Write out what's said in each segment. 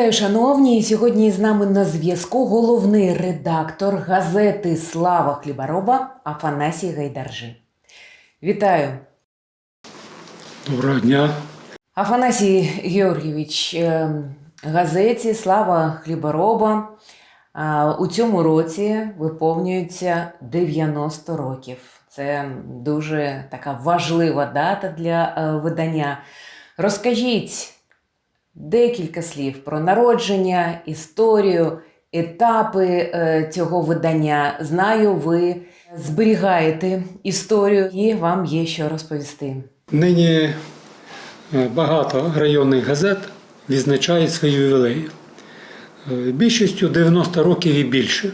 Вітаю, шановні! Сьогодні з нами на зв'язку головний редактор газети Слава Хлібороба Афанасій Гайдаржи. Вітаю! Доброго дня. Афанасій Георгійович, е, газеті Слава Хлібороба е, у цьому році виповнюється 90 років. Це дуже така важлива дата для е, видання. Розкажіть декілька слів про народження, історію, етапи е, цього видання. Знаю, ви зберігаєте історію і вам є що розповісти. Нині е, багато районних газет відзначають свої ювілеї. Е, Більшістю 90 років і більше.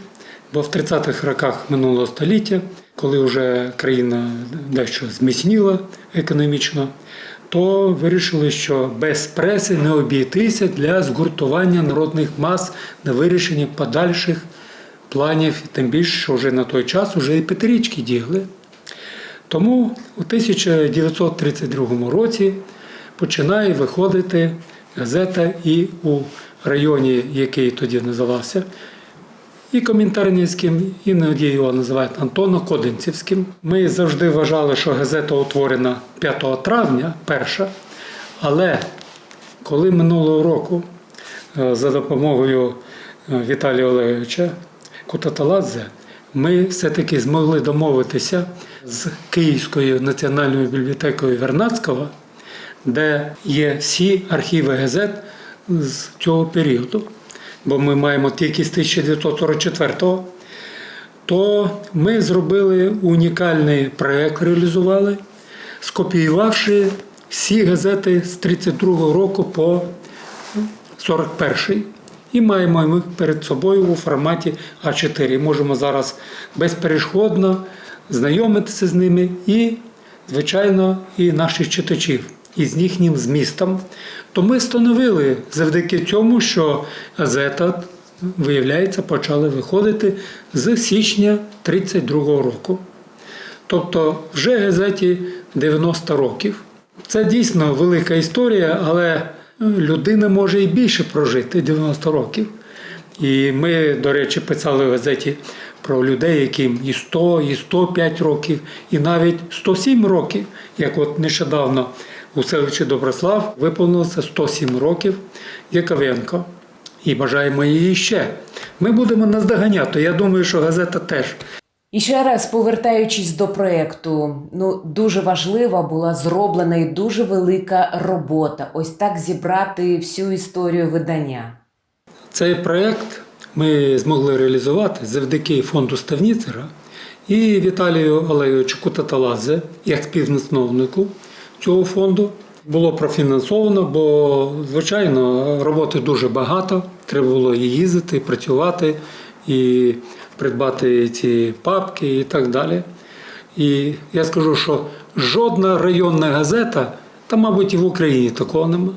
Бо в 30-х роках минулого століття, коли вже країна дещо зміцніла економічно, то вирішили, що без преси не обійтися для згуртування народних мас на вирішення подальших планів, тим більше, що вже на той час вже і п'ятирічки дігли. Тому у 1932 році починає виходити газета і у районі, який тоді називався, і Комінтернівським, іноді його називають Антоно-Кодинцівським. Ми завжди вважали, що газета утворена 5 травня, перша, але коли минулого року е, за допомогою е, Віталія Олеговича Кутаталадзе ми все-таки змогли домовитися з Київською національною бібліотекою Вернадського, де є всі архіви газет з цього періоду, бо ми маємо тільки з 1944-го, то ми зробили унікальний проєкт, реалізували, скопіювавши всі газети з 32-го року по 41-й. І маємо їх перед собою у форматі А4. Можемо зараз безперешкодно знайомитися з ними і, звичайно, і наших читачів із їхнім змістом. То ми встановили завдяки цьому, що газета, виявляється, почала виходити з січня 32-го року. Тобто вже газеті 90 років. Це дійсно велика історія, але людина може і більше прожити 90 років. І ми, до речі, писали в газеті про людей, яким і 100, і 105 років, і навіть 107 років, як от нещодавно у селищі Доброслав виповнилося 107 років Яковенко. І бажаємо її ще. Ми будемо наздоганяти. Я думаю, що газета теж. І ще раз, повертаючись до проєкту, ну дуже важлива була зроблена і дуже велика робота. Ось так зібрати всю історію видання. Цей проєкт ми змогли реалізувати завдяки фонду Ставніцера і Віталію Олеговичу Кутаталадзе, як співзасновнику цього фонду. Було профінансовано, бо, звичайно, роботи дуже багато. Треба було і їздити, і працювати, і придбати ці папки і так далі. І я скажу, що жодна районна газета, та, мабуть, і в Україні такого нема.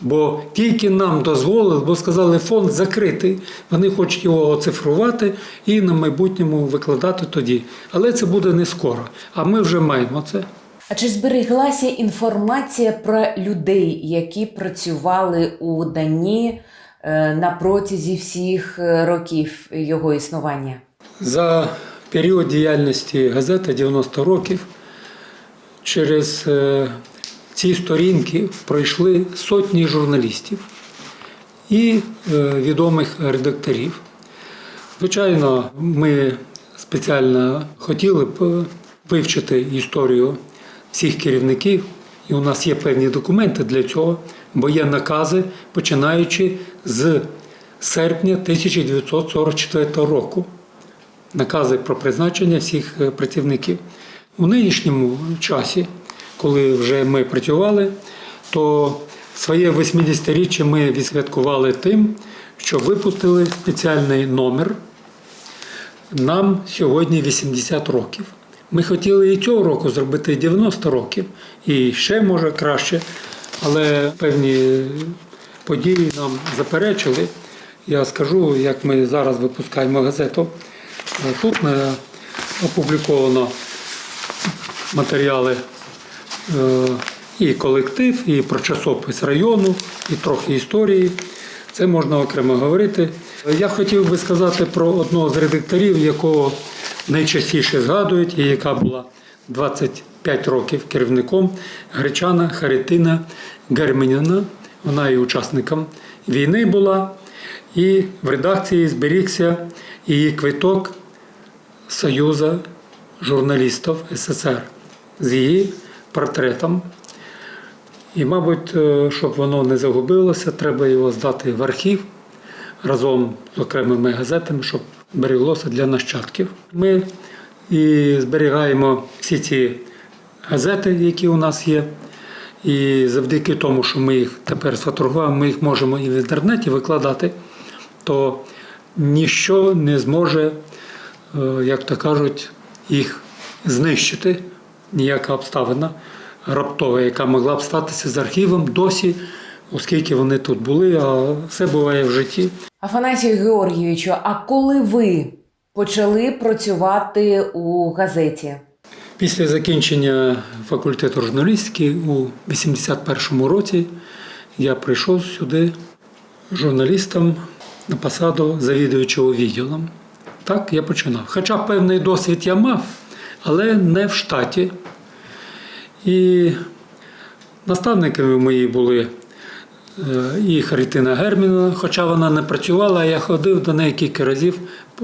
Бо тільки нам дозволили, бо сказали, фонд закритий, вони хочуть його оцифрувати і на майбутньому викладати тоді. Але це буде не скоро. А ми вже маємо це. А чи збереглася інформація про людей, які працювали у виданні е, на протязі всіх е, років його існування? За період діяльності газети 90 років через е, ці сторінки пройшли сотні журналістів і відомих редакторів. Звичайно, ми спеціально хотіли б вивчити історію всіх керівників, і у нас є певні документи для цього, бо є накази, починаючи з серпня 1944 року накази про призначення всіх е, працівників. У нинішньому часі, коли вже ми працювали, то своє 80-річчя ми відсвяткували тим, що випустили спеціальний номер. Нам сьогодні 80 років. Ми хотіли і цього року зробити 90 років, і ще може краще, але певні події нам заперечили. Я скажу, як ми зараз випускаємо газету. Тут е, опубліковано матеріали е, і колектив, і про часопис району, і трохи історії. Це можна окремо говорити. Я хотів би сказати про одного з редакторів, якого найчастіше згадують, і яка була 25 років керівником Гречана Харитина Герменяна. Вона і учасником війни була, і в редакції зберігся її квиток Союзу журналістів СССР з її портретом. І, мабуть, е, щоб воно не загубилося, треба його здати в архів разом з окремими газетами, щоб береглося для нащадків. Ми і зберігаємо всі ці газети, які у нас є. І завдяки тому, що ми їх тепер сфотографуємо, ми їх можемо і в інтернеті викладати, то ніщо не зможе, е, як то кажуть, їх знищити, ніяка обставина раптова, яка могла б статися з архівом досі, оскільки вони тут були, а все буває в житті. Афанасію Георгійовичу, а коли ви почали працювати у газеті? Після закінчення факультету журналістики у 81-му році я прийшов сюди журналістом на посаду завідуючого відділом. Так я починав. Хоча певний досвід я мав, але не в штаті. І наставниками мої були і Харитина Герміна, хоча вона не працювала, я ходив до неї кілька разів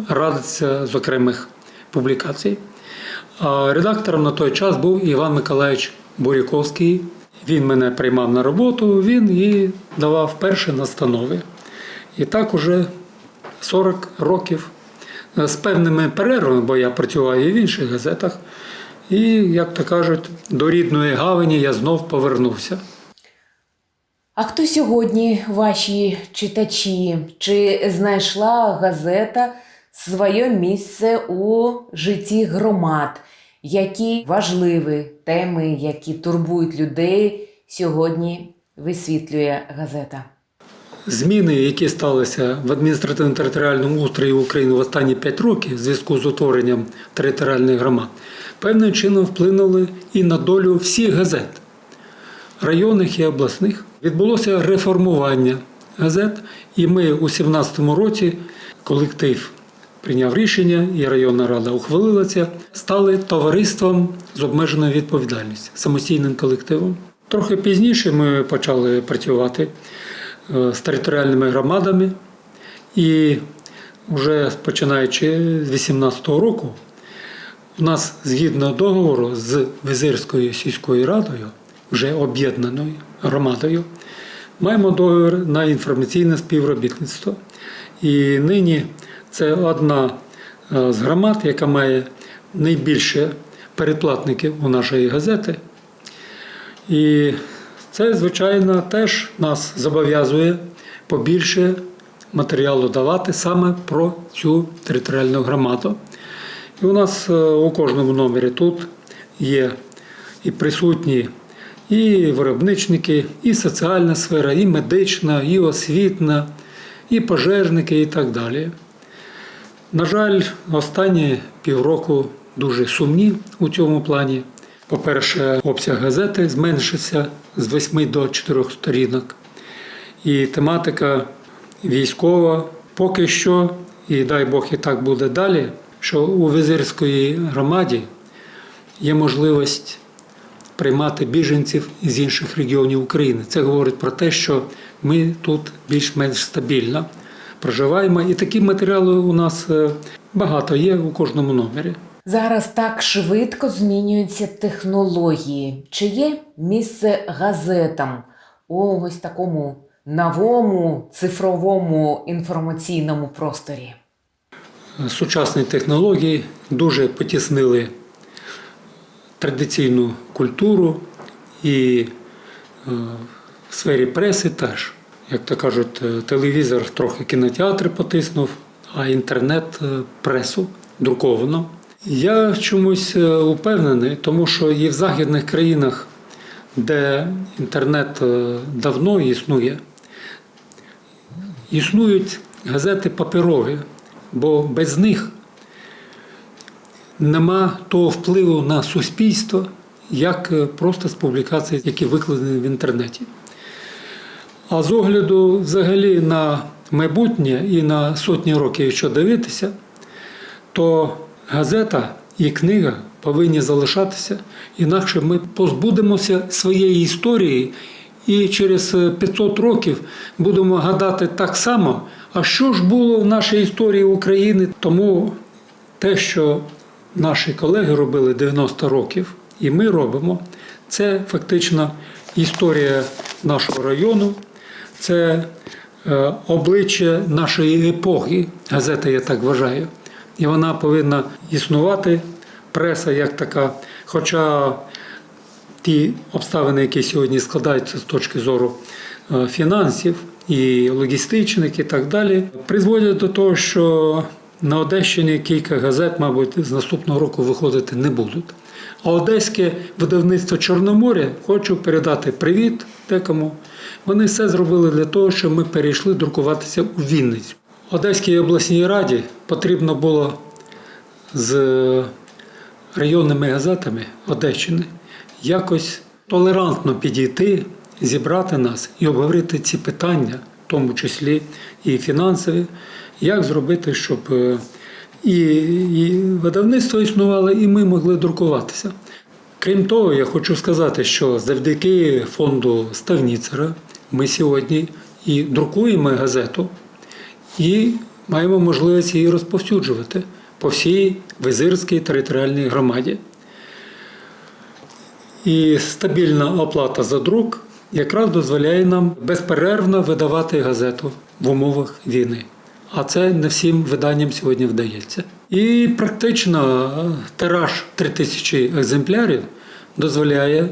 радитися з окремих публікацій. А редактором на той час був Іван Миколаївич Буряковський. Він мене приймав на роботу, він і давав перші настанови. І так уже 40 років е, з певними перервами, бо я працював і в інших газетах. І, як то кажуть, до рідної гавані я знов повернувся. А хто сьогодні ваші читачі? Чи знайшла газета своє місце у житті громад? Які важливі теми, які турбують людей, сьогодні висвітлює газета? Зміни, які сталися в адміністративно-територіальному устрої України в останні 5 років в зв'язку з утворенням територіальних громад, певним чином вплинули і на долю всіх газет, районних і обласних. Відбулося реформування газет, і ми у 2017 році колектив прийняв рішення, і районна рада ухвалила це, стали товариством з обмеженою відповідальністю, самостійним колективом. Трохи пізніше ми почали працювати е, з територіальними громадами, і вже починаючи з 2018 року, у нас згідно договору з Визирською сільською радою, вже об'єднаною громадою, маємо договір на інформаційне співробітництво. І нині це одна е, з громад, яка має найбільше передплатників у нашої газети. І це, звичайно, теж нас зобов'язує побільше матеріалу давати саме про цю територіальну громаду. І у нас е, у кожному номері тут є і присутні і виробничники, і соціальна сфера, і медична, і освітна, і пожежники, і так далі. На жаль, останні півроку дуже сумні у цьому плані. По-перше, обсяг газети зменшився з 8 до 4 сторінок. І тематика військова поки що, і дай Бог і так буде далі, що у Визирської громаді є можливість приймати біженців з інших регіонів України. Це говорить про те, що ми тут більш-менш стабільно проживаємо. І такі матеріали у нас е, багато є у кожному номері. Зараз так швидко змінюються технології. Чи є місце газетам у ось такому новому цифровому інформаційному просторі? Сучасні технології дуже потіснили традиційну культуру і е, в сфері преси теж. Як то кажуть, е, телевізор трохи кінотеатри потиснув, а інтернет е, пресу друковано. Я чомусь упевнений, тому що і в західних країнах, де інтернет давно існує, існують газети паперові, бо без них нема того впливу на суспільство, як е, просто з публікацій, які викладені в інтернеті. А з огляду взагалі на майбутнє і на сотні років, що дивитися, то газета і книга повинні залишатися, інакше ми позбудемося своєї історії і через е, 500 років будемо гадати так само, а що ж було в нашій історії України. Тому те, що наші колеги робили 90 років, і ми робимо, це фактично історія нашого району, це е, обличчя нашої епохи, газета, я так вважаю. І вона повинна існувати, преса як така. Хоча ті обставини, які сьогодні складаються з точки зору е, фінансів і логістичних і так далі, призводять до того, що на Одещині кілька газет, мабуть, з наступного року виходити не будуть. А одеське видавництво Чорноморя хочу передати привіт декому. Вони все зробили для того, щоб ми перейшли друкуватися у Вінницю. Одеській обласній раді потрібно було з районними газетами Одещини якось толерантно підійти, зібрати нас і обговорити ці питання, тому числі і фінансові, як зробити, щоб е, і, і видавництво існувало, і ми могли друкуватися. Крім того, я хочу сказати, що завдяки фонду Ставніцера ми сьогодні і друкуємо газету, і маємо можливість її розповсюджувати по всій Визирській територіальній громаді. І стабільна оплата за друк якраз дозволяє нам безперервно видавати газету в умовах війни. А це не всім виданням сьогодні вдається. І практично е, тираж 3000 екземплярів дозволяє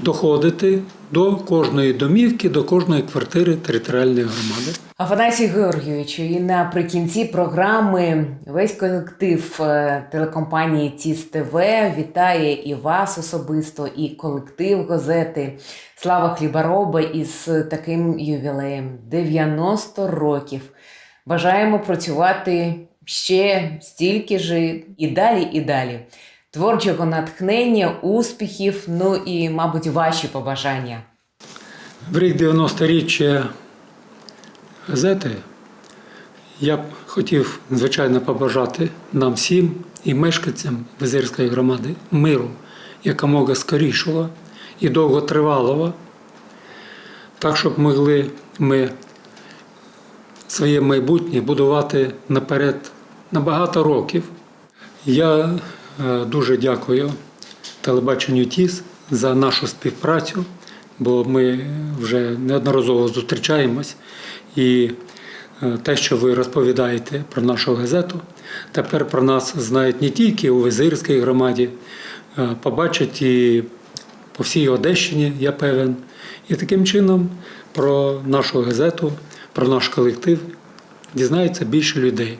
доходити до кожної домівки, до кожної квартири територіальної громади. Афанасій Георгійовичу, і наприкінці програми весь колектив е, телекомпанії ТІС ТВ вітає і вас особисто, і колектив газети Слава Хлібороба із таким ювілеєм 90 років. Бажаємо працювати ще стільки ж і далі, і далі. Творчого натхнення, успіхів, ну і, мабуть, ваші побажання. В рік 90-річчя газети я б хотів, звичайно, побажати нам всім і мешканцям Визирської громади миру, якомога скорішого і довготривалого, так, щоб могли ми своє майбутнє будувати наперед на багато років. Я е, дуже дякую телебаченню ТІС за нашу співпрацю, бо ми вже неодноразово зустрічаємось. І е, те, що ви розповідаєте про нашу газету, тепер про нас знають не тільки у Визирській громаді, е, побачать і по всій Одещині, я певен. І таким чином про нашу газету, про наш колектив дізнається більше людей.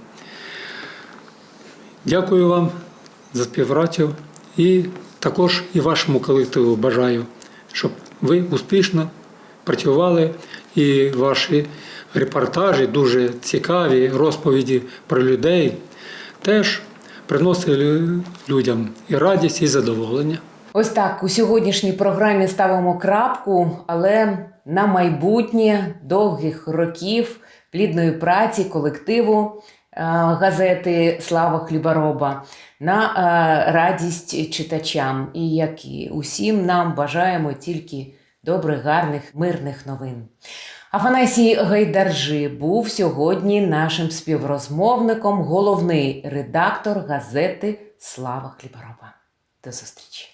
Дякую вам за співпрацю і також і вашому колективу бажаю, щоб ви успішно працювали і ваші репортажі, дуже цікаві розповіді про людей, теж приносили людям і радість, і задоволення. Ось так у сьогоднішній програмі ставимо крапку, але на майбутнє довгих років плідної праці колективу е, газети Слава Хлібороба на е, радість читачам. І як і усім нам бажаємо тільки добрих, гарних, мирних новин. Афанасій Гайдаржи був сьогодні нашим співрозмовником, головний редактор газети Слава Хлібарова. До зустрічі!